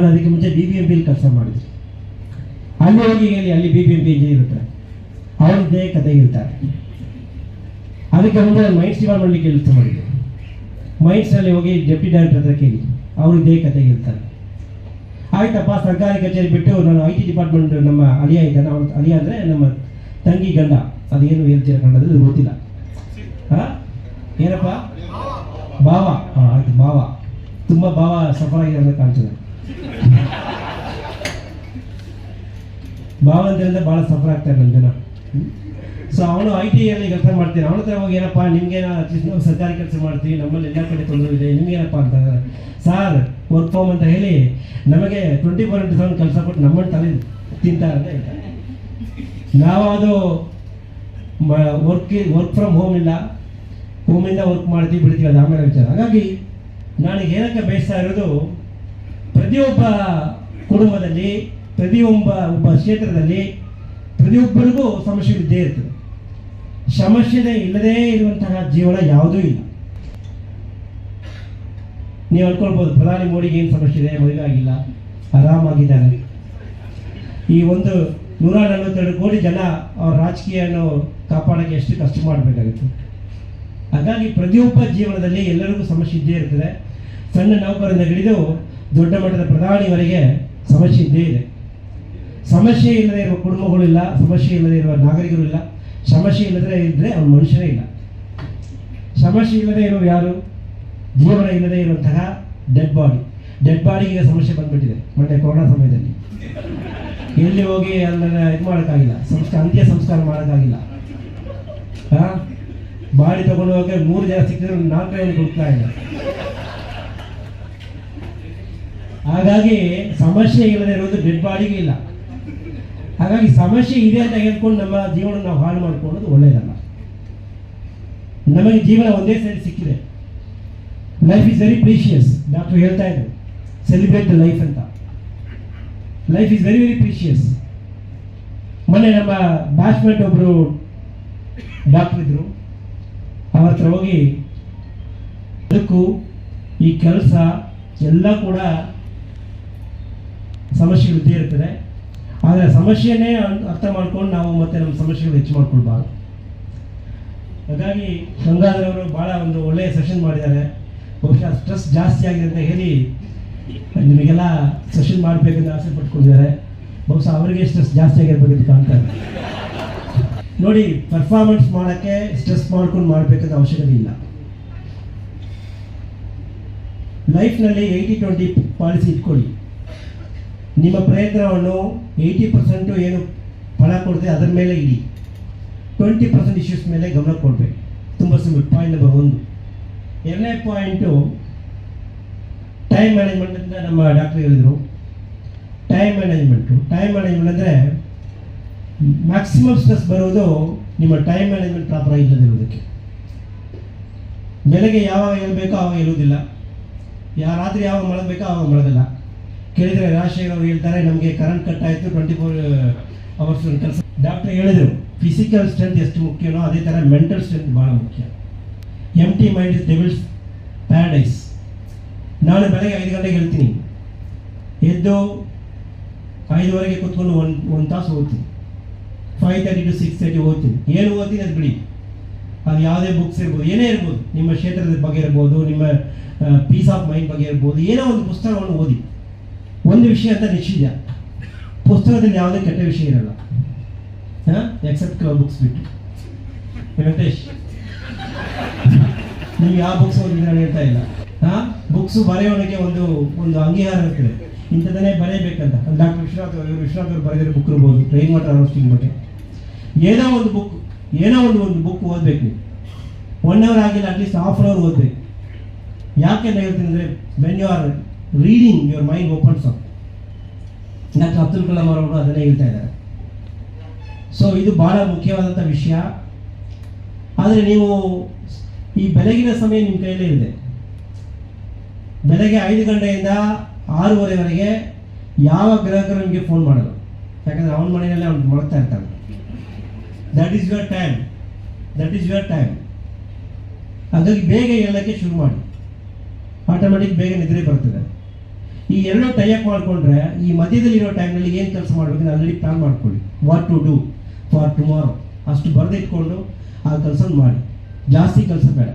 ನಾನು ಅದಕ್ಕೆ ಮುಂಚೆ ಬಿ ಬಿ ಎಂ ಪಿಲಿ ಕೆಲಸ ಮಾಡಿದ್ರು. ಅಲ್ಲಿ ಹೋಗಿ ಹೇಳಿ, ಅಲ್ಲಿ B B M P engineer ಇರ್ತಾರೆ ಅವ್ರದ್ದೇ ಕತೆ ಇರ್ತಾರೆ ಅದಕ್ಕೆ ಮುಂದೆ ಮೈಂಡ್ಸ್ ಮೈಂಡ್ಸ್ ಮಾಡಲಿಕ್ಕೆ ಕೆಲಸ ಮಾಡಿದ್ದೆ. ಮೈಂಡ್ಸ್ನಲ್ಲಿ ಹೋಗಿ ಡೆಪ್ಟಿ ಡೈರೆಕ್ಟರ್ ಹತ್ರ ಕೇಳಿ. ಅವರು ಇದೇ ಕತೆ ಇರ್ತಾರೆ ಆಯ್ತಪ್ಪ, ಸರ್ಕಾರಿ ಕಚೇರಿ ಬಿಟ್ಟು ನಾನು ಐ ಟಿ ಡಿಪಾರ್ಟ್ಮೆಂಟ್ ನಮ್ಮ ಅಳಿಯ ಇದ್ದಾನೆ. ಅವ್ರ ಅಳಿಯ ಅಂದರೆ ನಮ್ಮ ತಂಗಿ ಗಂಡ. ಅದೇನು ಹೇಳ್ತೀರ ಕನ್ನಡದಲ್ಲಿ ಗೊತ್ತಿಲ್ಲ. ಏನಪ್ಪ? ಬಾವ ಹಾಂ, ಆಯ್ತು ಬಾವ ತುಂಬ ಬಾವ ಸಫಲ ಅಂತ ಕಾಣ್ತದೆ. ಭಾವ ಅಂತಂದ್ರೆ ಭಾಳ ಸಫರ್ ಆಗ್ತಾರೆ ನಮ್ಮ ಜನ. ಸೊ ಅವನು ಐ ಟಿ ಅಲ್ಲಿ ಕೆಲಸ ಮಾಡ್ತೀನಿ. ಅವನ ಹತ್ರ ಹೋಗಿ ಏನಪ್ಪ ನಾವು ಸರ್ಕಾರಿ ಕೆಲಸ ಮಾಡ್ತೀವಿ ನಮ್ಮಲ್ಲಿ ಎಲ್ಲ ಕಡೆ ತೊಂದರೆ ಇದೆ ನಿಮ್ಗೇನಪ್ಪ ಅಂತ ಸಾರ್ ವರ್ಕ್ ಫ್ರಮ್ ಅಂತ ಹೇಳಿ ನಮಗೆ ಟ್ವೆಂಟಿ ಫೋರ್ ಇಂಟು ಸೆವೆನ್ ಕೆಲಸ ಕೊಟ್ಟು ನಮ್ಮನ್ನು ತಲೆ ತಿಂತಾರೆ ಅಂತ ಅದು ವರ್ಕ್ ವರ್ಕ್ ಫ್ರಮ್ ಹೋಮ್ ಇಲ್ಲ. ಹೋಮಿಂದ ವರ್ಕ್ ಮಾಡ್ತೀವಿ, ಬಿಡ್ತೀವಿ, ಅದು ಆಮೇಲೆ ವಿಚಾರ. ಹಾಗಾಗಿ ನಾನು ಏನಕ್ಕೆ ಬಯಸ್ತಾ ಇರೋದು ಪ್ರತಿಯೊಬ್ಬ ಕುಟುಂಬದಲ್ಲಿ, ಪ್ರತಿಯೊಬ್ಬ ಒಬ್ಬ ಕ್ಷೇತ್ರದಲ್ಲಿ ಪ್ರತಿಯೊಬ್ಬರಿಗೂ ಸಮಸ್ಯೆ ಇದ್ದೇ ಇರ್ತದೆ. ಸಮಸ್ಯೆ ಇಲ್ಲದೇ ಇರುವಂತಹ ಜೀವನ ಯಾವುದೂ ಇಲ್ಲ. ನೀವು ಅನ್ಕೊಳ್ಬೋದು, ಪ್ರಧಾನಿ ಮೋದಿಗೆ ಏನು ಸಮಸ್ಯೆ ಇದೆ? ಮದುವೆ ಆಗಿಲ್ಲ ಆರಾಮಾಗಿದ್ದಾರೆ. ಈ ಒಂದು ನೂರ ನಲವತ್ತೆರಡು ಕೋಟಿ ಜನ ಅವ್ರ ರಾಜಕೀಯವನ್ನು ಕಾಪಾಡೋಕ್ಕೆ ಎಷ್ಟು ಕಷ್ಟ ಮಾಡಬೇಕಾಗಿತ್ತು. ಹಾಗಾಗಿ ಪ್ರತಿಯೊಬ್ಬ ಜೀವನದಲ್ಲಿ ಎಲ್ಲರಿಗೂ ಸಮಸ್ಯೆ ಇದ್ದೇ ಇರ್ತದೆ. ಸಣ್ಣ ನೌಕರರಿಂದ ಹಿಡಿದು ದೊಡ್ಡ ಮಟ್ಟದ ಪ್ರಧಾನಿವರೆಗೆ ಸಮಸ್ಯೆ ಇದ್ದೇ ಇದೆ. ಸಮಸ್ಯೆ ಇಲ್ಲದೆ ಇರುವ ಕುಟುಂಬಗಳು ಇಲ್ಲ, ಸಮಸ್ಯೆ ಇಲ್ಲದೆ ಇರುವ ನಾಗರಿಕರು ಇಲ್ಲ, ಸಮಸ್ಯೆ ಇಲ್ಲದೆ ಇದ್ದರೆ ಅವನ ಮನುಷ್ಯರೇ ಇಲ್ಲ. ಸಮಸ್ಯೆ ಇಲ್ಲದೆ ಇರುವ ಯಾರು? ಜೀವನ ಇಲ್ಲದೆ ಇರುವಂತಹ ಡೆಡ್ ಬಾಡಿ ಡೆಡ್ ಬಾಡಿಗೆ ಸಮಸ್ಯೆ ಬಂದ್ಬಿಟ್ಟಿದೆ ಮೊನ್ನೆ ಕೊರೋನಾ ಸಮಯದಲ್ಲಿ. ಎಲ್ಲಿ ಹೋಗಿ ಅದನ್ನು ಇದು ಮಾಡೋಕ್ಕಾಗಿಲ್ಲ ಸಂಸ್ಕಾರ ಅಂತ್ಯ ಸಂಸ್ಕಾರ ಮಾಡೋಕ್ಕಾಗಿಲ್ಲ. ಬಾಡಿ ತಗೊಂಡು ಹೋಗಿ ಮೂರು ಜನ ಸಿಕ್ಕಿದ್ರೆ ನಾಲ್ಕು ಜನ ಹುಡುಕ್ತಾ ಇಲ್ಲ. ಹಾಗಾಗಿ ಸಮಸ್ಯೆ ಇಲ್ಲದೆ ಇರೋದು ಡೆಡ್ ಬಾಡಿಗೆ ಇಲ್ಲ. ಹಾಗಾಗಿ ಸಮಸ್ಯೆ ಇದೆ ಅಂತ ಹೇಳ್ಕೊಂಡು ನಮ್ಮ ಜೀವನ ನಾವು ಹಾಳು ಮಾಡ್ಕೊಳ್ಳೋದು ಒಳ್ಳೆಯದಲ್ಲ. ನಮಗೆ ಜೀವನ ಒಂದೇ ಸರಿ ಸಿಕ್ಕಿದೆ. Life is very precious doctor ಹೇಳ್ತಾ ಇದ್ರು. ಸೆಲಿಬ್ರೇಟ್ ಲೈಫ್ ಅಂತ. Life is very very precious ಮೊನ್ನೆ ನಮ್ಮ ಬ್ಯಾಚ್ಮೇಟ್ ಒಬ್ಬರು ಡಾಕ್ಟರ್ ಇದ್ರು. ಅವ್ರ ಹತ್ರ ಹೋಗಿ ಅದಕ್ಕೂ ಈ ಕೆಲಸ ಎಲ್ಲ ಕೂಡ ಸಮಸ್ಯೆಗಳು ಇದ್ದೇ ಇರ್ತದೆ ಆದರೆ ಸಮಸ್ಯೆನೇ ಅರ್ಥ ಮಾಡ್ಕೊಂಡು ನಾವು ಮತ್ತೆ ನಮ್ಮ ಸಮಸ್ಯೆಗಳು ಹೆಚ್ಚು ಮಾಡ್ಕೊಳ್ಬಾರ್ದು. ಹಾಗಾಗಿ ಗಂಗಾಧರವರು ಭಾಳ ಒಂದು ಒಳ್ಳೆಯ ಸೆಷನ್ ಮಾಡಿದ್ದಾರೆ. ಬಹುಶಃ ಸ್ಟ್ರೆಸ್ ಜಾಸ್ತಿ ಆಗಿದೆ ಅಂತ ಹೇಳಿ ನಿಮಗೆಲ್ಲ ಸೆಷನ್ ಮಾಡಬೇಕಂತ ಆಸೆ ಪಟ್ಕೊಂಡಿದ್ದಾರೆ. ಬಹುಶಃ ಅವರಿಗೆ ಸ್ಟ್ರೆಸ್ ಜಾಸ್ತಿ ಆಗಿರ್ಬೇಕಂತ ಕಾಣ್ತಾರೆ ನೋಡಿ ಪರ್ಫಾರ್ಮೆನ್ಸ್ ಮಾಡೋಕ್ಕೆ ಸ್ಟ್ರೆಸ್ ಮಾಡ್ಕೊಂಡು ಮಾಡಬೇಕಂತ ಅವಶ್ಯಕತೆ ಇಲ್ಲ. ಲೈಫ್ನಲ್ಲಿ ಏಯ್ಟಿ ಟ್ವೆಂಟಿ ಪಾಲಿಸಿ ಇಟ್ಕೊಳ್ಳಿ. ನಿಮ್ಮ ಪ್ರಯತ್ನವನ್ನು ಏಯ್ಟಿ ಪರ್ಸೆಂಟು ಏನು ಫಲ ಕೊಡುತ್ತೆ ಅದರ ಮೇಲೆ ಇಡಿ. ಟ್ವೆಂಟಿ ಪರ್ಸೆಂಟ್ ಇಶ್ಯೂಸ್ ಮೇಲೆ ಗಮನ ಕೊಡಬೇಕು. ತುಂಬ ಸಿಂಪಲ್ ಪಾಯಿಂಟ್ ನಂಬರ್ ಒಂದು. ಎರಡನೇ ಪಾಯಿಂಟು ಟೈಮ್ ಮ್ಯಾನೇಜ್ಮೆಂಟ್ ಅಂತ ನಮ್ಮ ಡಾಕ್ಟರ್ ಹೇಳಿದರು. ಟೈಮ್ ಮ್ಯಾನೇಜ್ಮೆಂಟು ಟೈಮ್ ಮ್ಯಾನೇಜ್ಮೆಂಟ್ ಅಂದರೆ ಮ್ಯಾಕ್ಸಿಮಮ್ ಸ್ಟ್ರೆಸ್ ಬರೋದು ನಿಮ್ಮ ಟೈಮ್ ಮ್ಯಾನೇಜ್ಮೆಂಟ್ ಪ್ರಾಪರ್ ಇಲ್ಲದಿರೋದಕ್ಕೆ ಬೆಳಗ್ಗೆ ಯಾವಾಗ ಹೇಳಬೇಕೋ ಆವಾಗ ಇರೋದಿಲ್ಲ ಯಾ ರಾತ್ರಿ ಯಾವಾಗ ಮಲಗಬೇಕೋ ಆವಾಗ ಮಲಗಲ್ಲ. ಕೇಳಿದರೆ ರಾಜಶೇಖರ್ ಅವರು ಹೇಳ್ತಾರೆ, ನಮಗೆ ಕರೆಂಟ್ ಕಟ್ ಆಯಿತು ಟ್ವೆಂಟಿ ಫೋರ್ ಅವರ್ಸ್ ಕೆಲಸ. ಡಾಕ್ಟರ್ ಹೇಳಿದರು ಫಿಸಿಕಲ್ ಸ್ಟ್ರೆಂತ್ ಎಷ್ಟು ಮುಖ್ಯನೋ ಅದೇ ಥರ ಮೆಂಟಲ್ ಸ್ಟ್ರೆಂತ್ ಭಾಳ ಮುಖ್ಯ. Empty mind is devil's paradise ನಾನು ಬೆಳಗ್ಗೆ ಐದು ಗಂಟೆಗೆ ಹೇಳ್ತೀನಿ. ಎದ್ದು ಐದುವರೆಗೆ ಕೂತ್ಕೊಂಡು ಒಂದು ಒಂದು ತಾಸು ಓದ್ತೀನಿ. Five thirty to six thirty ಓದ್ತೀನಿ. ಏನು ಓದ್ತೀನಿ ಅದು ಬಿಡಿ. ಅದು ಯಾವುದೇ ಬುಕ್ಸ್ ಇರ್ಬೋದು, ಏನೇ ಇರ್ಬೋದು. ನಿಮ್ಮ ಕ್ಷೇತ್ರದ ಬಗ್ಗೆ ಇರ್ಬೋದು, ನಿಮ್ಮ ಪೀಸ್ ಆಫ್ ಮೈಂಡ್ ಬಗ್ಗೆ ಇರ್ಬೋದು, ಏನೋ ಒಂದು ಪುಸ್ತಕವನ್ನು ಓದಿ. ಒಂದು ವಿಷಯ ಅಂತ ನಿಶ್ಚಿತ ಪುಸ್ತಕದಲ್ಲಿ ಯಾವುದೇ ಕೆಟ್ಟ ವಿಷಯ ಇರಲ್ಲ. ಎಕ್ಸೆಪ್ಟ್ ಕೆಲವು ಬುಕ್ಸ್ ಬಿಟ್ಟು. ವೆಂಕಟೇಶ್? ನೀವು ಯಾವ ಬುಕ್ಸ್ ಓದಿದ್ರೆ ನಾನು ಹೇಳ್ತಾ ಇಲ್ಲ? ಹಾ? ಬುಕ್ಸ್ ಬರೆಯೋಣಕ್ಕೆ ಒಂದು ಒಂದು ಅಂಗೀಕಾರ ಇರ್ತದೆ. ಇಂಥದನ್ನೇ ಬರೆಯಬೇಕಂತ ಡಾಕ್ಟರ್ ವಿಶ್ವನಾಥ್ ಅವರು ವಿಶ್ವನಾಥ್ ಅವರು ಬರೆದಿರೋ ಬುಕ್ ಇರ್ಬೋದು. ಟ್ರೈನ್ ವಾಟರ್ ಹಾರ್ವೆಸ್ಟಿಂಗ್ ಬಗ್ಗೆ ಏನೋ ಒಂದು ಬುಕ್ ಏನೋ ಒಂದು ಒಂದು ಬುಕ್ ಓದಬೇಕು. ಒನ್ ಅವರ್ ಆಗಿಲ್ಲ at least half an hour ಓದಬೇಕು. ಯಾಕೆ ಹೇಳ್ತೀನಿ ಅಂದರೆ when you are reading your mind opens up doctor Abdul Kalam ಅವರು ಅದನ್ನೇ ಹೇಳ್ತಾ ಇದ್ದಾರೆ. ಸೊ ಇದು ಬಹಳ ಮುಖ್ಯವಾದಂಥ ವಿಷಯ. ಆದರೆ ನೀವು ಈ ಬೆಳಗಿನ ಸಮಯ ನಿಮ್ಮ ಕೈಯಲ್ಲೇ ಇದೆ. ಬೆಳಗ್ಗೆ ಐದು ಗಂಟೆಯಿಂದ ಆರೂವರೆವರೆಗೆ ಯಾವ ಗ್ರಾಹಕರು ನಿಮಗೆ ಫೋನ್ ಮಾಡೋದು ಯಾಕಂದರೆ ಅವನ ಮನೆಯಲ್ಲೇ ಅವ್ನು ಮಾಡ್ತಾ ಇರ್ತಾನೆ. That is your time that is your time ಹಾಗಾಗಿ ಬೇಗ ಹೇಳೋಕ್ಕೆ ಶುರು ಮಾಡಿ. ಆಟೋಮೆಟಿಕ್ ಬೇಗ ನಿದ್ರೆ ಬರ್ತದೆ. ಈ ಎರಡು ಟೈಅಪ್ ಮಾಡಿಕೊಂಡ್ರೆ ಈ ಮಧ್ಯದಲ್ಲಿ ಇರೋ ಟೈಮ್ನಲ್ಲಿ ಏನು ಕೆಲಸ ಮಾಡಬೇಕು ಆಲ್ರೆಡಿ ಪ್ಲಾನ್ ಮಾಡ್ಕೊಳ್ಳಿ. What to do for tomorrow ಅಷ್ಟು ಬರೆದಿಟ್ಕೊಂಡು ಆ ಕೆಲಸ ಮಾಡಿ. ಜಾಸ್ತಿ ಕೆಲಸ ಬೇಡ.